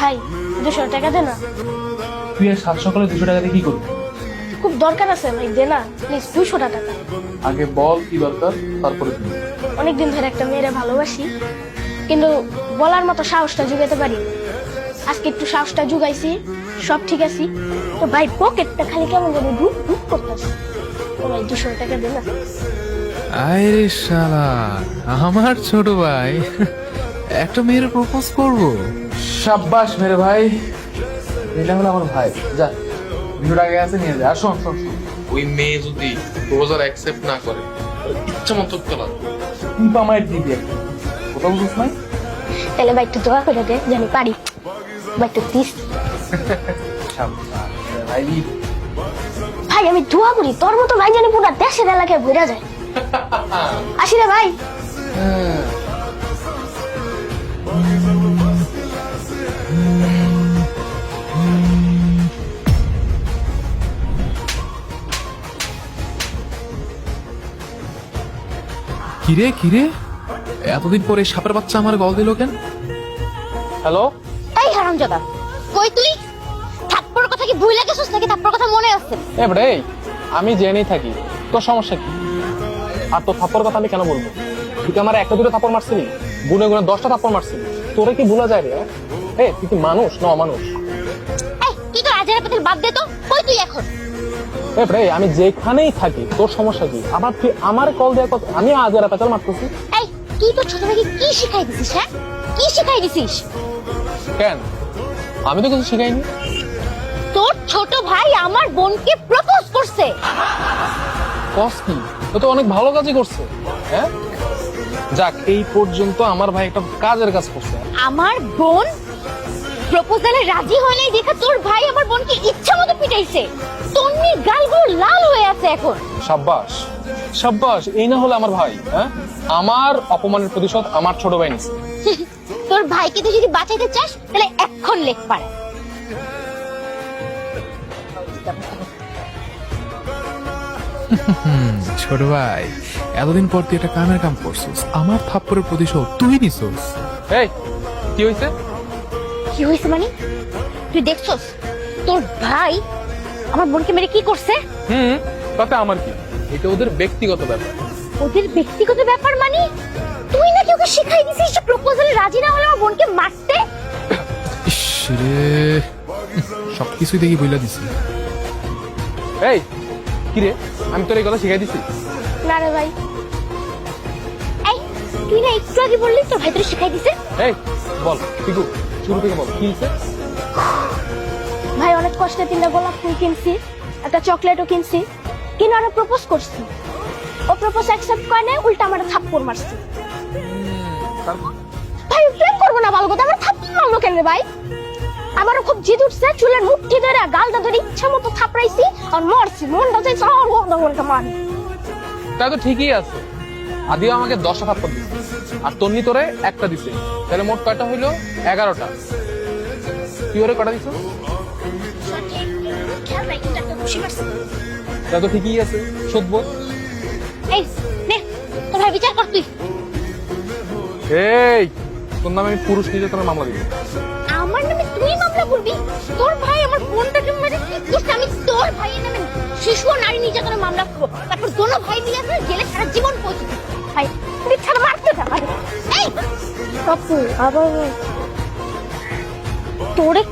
ভাই দুশো টাকা দে না। তুই আর সাত সকালে দুশো টাকা দিয়ে কি করবি? খুব দরকার আছে ভাই দে না। প্লিজ দুশো টাকা আগে বল কি দরকার তারপরে দিবি অনেকদিন ধরে একটা মেয়েরে ভালোবাসি কিন্তু বলার মতো সাহসটা জুগাতে পারি আজকে একটু সাহসটা জুগাইছি সব ঠিক আছে। তো ভাই পকেটটা খালি কেমন করে ঢুক ঢুক করতেছে। ও ভাই দুশো টাকা দে না। আরে শালা আমার ছোট ভাই একটা মেয়ের প্রপোজ করব? সাব্বাস মেরে ভাই। এটা হলো আমার ভাই। যা দুশো টাকা আছে নিয়ে যা। আর শোন শোন ওই মেয়ে যদি প্রপোজাল অ্যাকসেপ্ট না করে ইচ্ছা মতো তোলা তুই তো আমার দিবি কোথাও বুঝিস নাই তাহলে ভাই একটু দোয়া করে দে জানি পারি। ভাই একটু প্লিজ সাব্বাস ভাই। ভাই আমি দোয়া করি তোর মতো ভাই জানি পুরো দেশের এলাকায় ঘুরে যায়। আসি রে ভাই। কিরে কিরে? এতদিন পরে সাপের বাচ্চা আমার গল দিল কেন? হ্যালো? এই হারামজাদা কই তুই থাপ্পড় কথা কি ভুলে গেছিস নাকি? থাপ্পড় কথা মনে আছে? এ রে আমি জেনেই থাকি। তোর সমস্যা কি? আর তোর থাপ্পর কথা আমি কেন বলব? তুই আমার একটা দুটো থাপ্পড় মারছিলি? গুনে গুনে দশটা থাপ্পড় মারছিলি? তোরে কি ভুলা যায় রে? এ তুই কি মানুষ না অমানুষ? এই তুই তো আজের পাতিল বাদ দে তো? কই তুই এখন? এ রে আমি যেখানেই থাকি তোর সমস্যা কি? আবার তুই আমার কল দেওয়ার কথা আমি আজারা পেতাল মারতেছি। এই তুই তো ছোট থেকে কি শিখাই দিছিস হ্যাঁ? কি শিখাই দিছিস? কেন? আমি তো কিছু শিখাইনি। তোর ছোট ভাই আমার বোনকে প্রপোজ করছে। কস কি? ও তো অনেক ভালো কাজই করছে হ্যাঁ? যাক এই পর্যন্ত আমার ভাই একটা কাজের কাজ করছে। আমার বোন প্রপোজালে রাজি হয় নাই দেখে তোর ভাই আমার বোনকে ইচ্ছা মতো পিটাইছে। এখন। সাব্বাস। সাব্বাস এই না হলে আমার ভাই হ্যাঁ? আমার অপমানের প্রতিশোধ আমার ছোট ভাই নিছে। তোর ভাইকে তুই যদি বাঁচাইতে চাস তাহলে এক্ষণ লেখ পারে ছোট ভাই এতদিন পর তুই একটা কামের কাম করছিস আমার থাপ্পড়ের প্রতিশোধ তুই নিছিস। এই কি হয়েছে কি হয়েছে মানে? তুই দেখছস তোর ভাই আমার বোনকে মেরে কি করছে? হুম। তাতে আমার কি? এটা ওদের ব্যক্তিগত ব্যাপার। ওদের ব্যক্তিগত ব্যাপার মানে? তুই নাকি ওকে শিখাই দিছিস যে প্রপোজালে রাজি না হলে আমার বোনকে মারতে? ইস রে। সবকিছুই দেখি বইলা দিছি। এই কি রে? আমি তোর এই কথা শিখাই দিছি? না রে ভাই। এই তুই না একটু আগে বললি তোর ভাই তোর শিখাই দিছে। এই বল পিকু শুরু থেকে বল কি হয়েছে ভাই অনেক কষ্টে তিনটা গোলাপ ফুল কিনছি একটা চকলেটও কিনছি। কিনে আরও প্রপোজ করছি। ও প্রপোজ অ্যাকসেপ্ট করে নাই উল্টা আমার থাপ্পড় মারছি। ভাই প্রেম করব না বলব আমার থাপ্পড় মারলো কেন রে ভাই? আমারও খুব জিদ উঠছে চুলের মুঠি ধরে গালটা ধরে ইচ্ছা মতো থাপড়াইছি আর মরছি। মনটা চাইছে আর মনটা মারি। তা তো ঠিকই আছে। আদিও আমাকে দশটা থাপ্পড় দিছে। আর তন্নি তোরে একটা দিছে। তাহলে মোট কয়টা হইল? এগারোটা। তুই ওরে কটা দিছ? খেয়াল নাই কিন্তু একটা খুশি মারছি তা তো ঠিকই আছে সভ্য এই নে তোর ভাই বিচার কর তুই। এই তোর নামে আমি পুরুষ নির্যাতনের মামলা দিব। আমার নামে তুই মামলা করবি? তোর ভাই আমার বোনটাকে মেরে কি করছে আমি তোর ভাইয়ের নামে শিশু ও নারী নির্যাতনের মামলা করব। তারপর দোনো ভাই মিলে আসলে জেলে সারা জীবন পৌঁছে ভাই তুই ছাড়া মারতে ভাই এই কাকু আবার তোরে